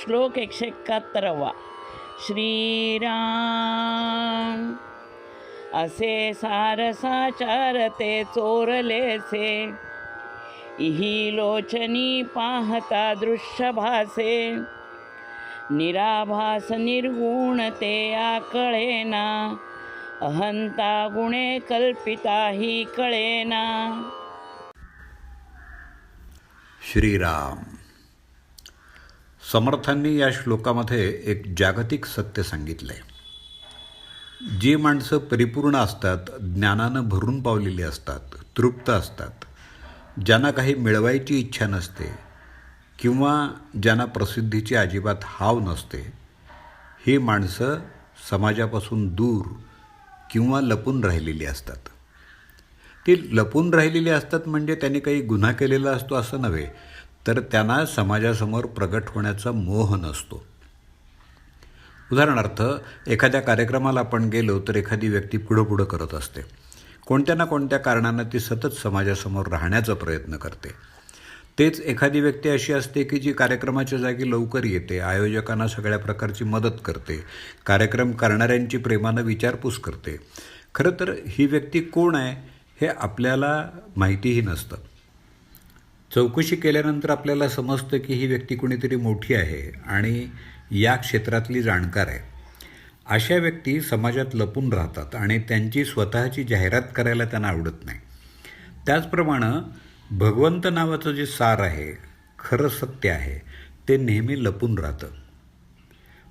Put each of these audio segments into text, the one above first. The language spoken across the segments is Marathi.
श्लोक एकशे एकाहत्तरावा. श्रीराम असे सारसाचार ते चोरलेसे. इही लोचनी पाहता दृश्य भासे निराभास निर्गुण ते आकळेना. अहंता गुणे कल्पिता ही कळेना. श्रीराम. समर्थांनी या श्लोकामध्ये एक जागतिक सत्य सांगितलं आहे जी माणसं परिपूर्ण असतात ज्ञानानं भरून पावलेली असतात तृप्त असतात ज्यांना काही मिळवायची इच्छा नसते किंवा ज्यांना प्रसिद्धीची अजिबात हाव नसते ही माणसं समाजापासून दूर किंवा लपून राहिलेली असतात. ती लपून राहिलेली असतात म्हणजे त्यांनी काही गुन्हा केलेला असतो असं नव्हे तर त्यांना समाजासमोर प्रगट होण्याचा मोह नसतो. उदाहरणार्थ एखाद्या कार्यक्रमाला आपण गेलो तर एखादी व्यक्ती पुढं पुढं करत असते. कोणत्या ना कोणत्या कारणानं ती सतत समाजासमोर राहण्याचा प्रयत्न करते. तेच एखादी व्यक्ती अशी असते की जी कार्यक्रमाच्या जागी लवकर येते आयोजकांना सगळ्या प्रकारची मदत करते कार्यक्रम करणाऱ्यांची प्रेमानं विचारपूस करते. खरं तर ही व्यक्ती कोण आहे हे आपल्याला माहितीही नसतं. चौकशी केल्यानंतर आपल्याला समजतं की ही व्यक्ती कुणीतरी मोठी आहे आणि या क्षेत्रातली जाणकार आहे. अशा व्यक्ती समाजात लपून राहतात आणि त्यांची स्वतःची जाहिरात करायला त्यांना आवडत नाही. त्याचप्रमाणे भगवंत नावाचं जे सार आहे खरं सत्य आहे ते नेहमी लपून राहतं.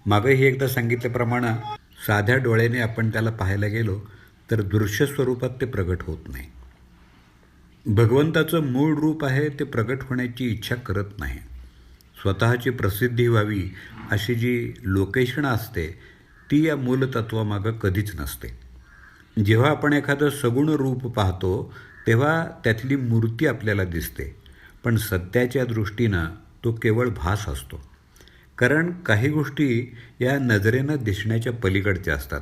मागंही एकदा सांगितल्याप्रमाणे साध्या डोळ्याने आपण त्याला पाहायला गेलो तर दृश्य स्वरूपात ते प्रगट होत नाही. भगवंताचं मूळ रूप आहे ते प्रगट होण्याची इच्छा करत नाही. स्वतःची प्रसिद्धी व्हावी अशी जी लोकेशन असते ती या मूलतत्वामागं कधीच नसते. जेव्हा आपण एखादं सगुण रूप पाहतो तेव्हा त्यातली मूर्ती आपल्याला दिसते. पण सत्याच्या दृष्टीनं तो केवळ भास असतो. कारण काही गोष्टी या नजरेनं दिसण्याच्या पलीकडच्या असतात.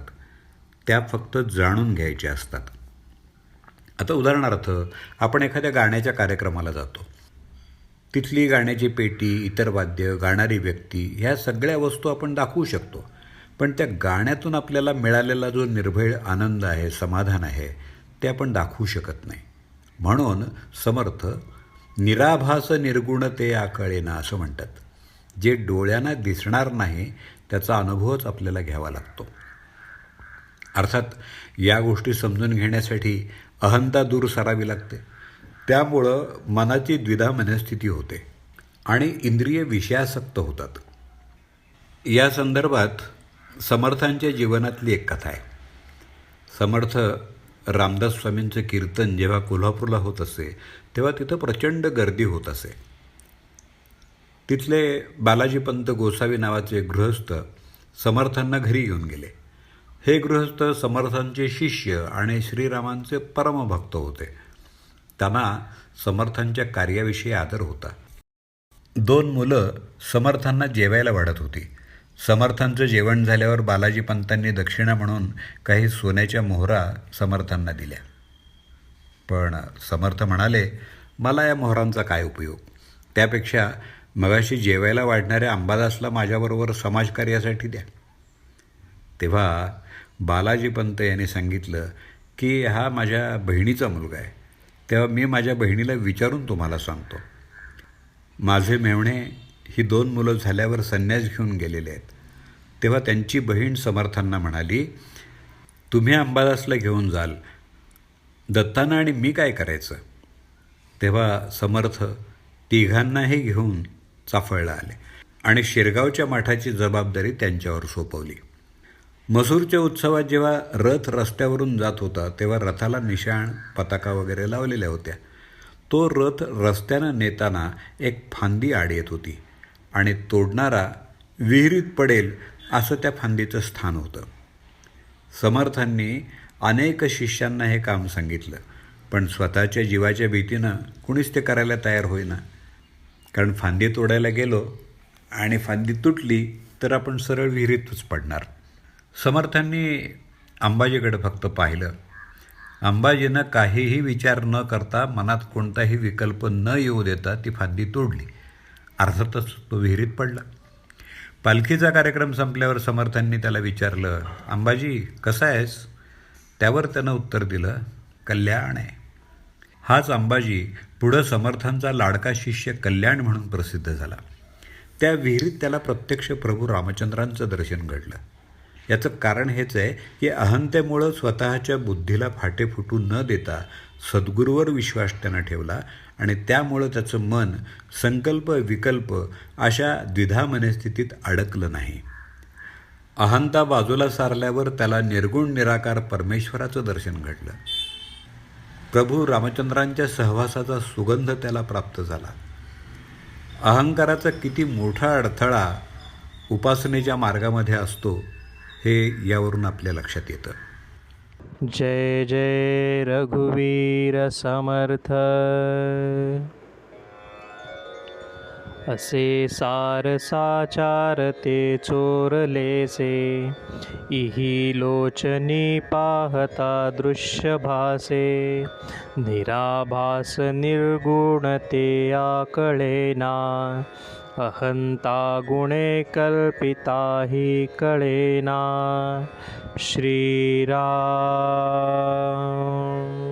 त्या फक्त जाणून घ्यायच्या असतात. आता उदाहरणार्थ आपण एखाद्या गाण्याच्या कार्यक्रमाला जातो. तिथली गाण्याची पेटी इतर वाद्य गाणारी व्यक्ती ह्या सगळ्या वस्तू आपण दाखवू शकतो. पण त्या गाण्यातून आपल्याला मिळालेला जो निर्भय आनंद आहे समाधान आहे ते आपण दाखवू शकत नाही. म्हणून समर्थ निराभास निर्गुण ते आकळेना असं म्हणतात. जे डोळ्यांना दिसणार नाही त्याचा अनुभवच आपल्याला घ्यावा लागतो. अर्थात या गोष्टी समजून घेण्यासाठी अहंता दूर सारावी लागते. त्यामुळं मनाची द्विधा मनस्थिती होते आणि इंद्रिय विषयासक्त होतात. या संदर्भात समर्थांच्या जीवनातली एक कथा आहे. समर्थ रामदास स्वामींचं कीर्तन जेव्हा कोल्हापूरला होत असे तेव्हा तिथं प्रचंड गर्दी होत असे. तिथले बालाजीपंत गोसावी नावाचे गृहस्थ समर्थांना घरी घेऊन गेले. हे गृहस्थ समर्थांचे शिष्य आणि श्रीरामांचे परमभक्त होते. त्यांना समर्थांच्या कार्याविषयी आदर होता. दोन मुलं समर्थांना जेवायला वाढत होती. समर्थांचं जेवण झाल्यावर बालाजी पंतांनी दक्षिणा म्हणून काही सोन्याच्या मोहरा समर्थांना दिल्या. पण समर्थ म्हणाले मला या मोहरांचा काय उपयोग? त्यापेक्षा मगाशी जेवायला वाढणाऱ्या अंबादासला माझ्याबरोबर समाजकार्यासाठी द्या. तेव्हा बालाजी पंत यांनी सांगितलं की हा माझ्या बहिणीचा मुलगा आहे. तेव्हा मी माझ्या बहिणीला विचारून तुम्हाला सांगतो. माझे मेवणे ही दोन मुलं झाल्यावर संन्यास घेऊन गेलेले आहेत. तेव्हा त्यांची बहीण समर्थांना म्हणाली तुम्ही अंबादासला घेऊन जाल. दत्ताना आणि मी काय करायचं? तेव्हा समर्थ तिघांनाही घेऊन चाफळला आले आणि शिरगावच्या माठाची जबाबदारी त्यांच्यावर सोपवली. मसूरच्या उत्सवात जेव्हा रथ रस्त्यावरून जात होता तेव्हा रथाला निशाण पताका वगैरे लावलेल्या होत्या. तो रथ रस्त्यानं नेताना एक फांदी आड येत होती आणि तोडणारा विहिरीत पडेल असं त्या फांदीचं स्थान होतं. समर्थांनी अनेक शिष्यांना हे काम सांगितलं पण स्वतःच्या जीवाच्या भीतीनं कुणीच ते करायला तयार होईना. कारण फांदी तोडायला गेलो आणि फांदी तुटली तर आपण सरळ विहिरीतच पडणार. समर्थांनी अंबाजीकडे फक्त पाहिलं. अंबाजीनं काहीही विचार न करता मनात कोणताही विकल्प न येऊ देता ती फांदी तोडली. अर्थातच तो विहिरीत पडला. पालखीचा कार्यक्रम संपल्यावर समर्थांनी त्याला विचारलं अंबाजी कसा आहेस? त्यावर त्यानं उत्तर दिलं कल्याण आहे. हाच अंबाजी पुढं समर्थांचा लाडका शिष्य कल्याण म्हणून प्रसिद्ध झाला. त्या विहिरीत त्याला प्रत्यक्ष प्रभू रामचंद्रांचं दर्शन घडलं. याचं कारण हेच आहे की अहंतेमुळं स्वतःच्या बुद्धीला फाटे फुटू न देता सद्गुरूवर विश्वास त्यानं ठेवला आणि त्यामुळं त्याचं मन संकल्प विकल्प अशा द्विधा मनस्थितीत अडकलं नाही. अहंता बाजूला सारल्यावर त्याला निर्गुण निराकार परमेश्वराचं दर्शन घडलं. प्रभू रामचंद्रांच्या सहवासाचा सुगंध त्याला प्राप्त झाला. अहंकाराचा किती मोठा अडथळा उपासनेच्या मार्गामध्ये असतो हे यावरून आपल्या लक्षात येतं. जय जय रघुवीर समर्थ. असे सार साचार ते चोरलेसे इही लोचनी पाहता दृश्य भासे. निराभास निर्गुण ते आकळेना अहंता गुणे कल्पिता हि कळेना श्रीराम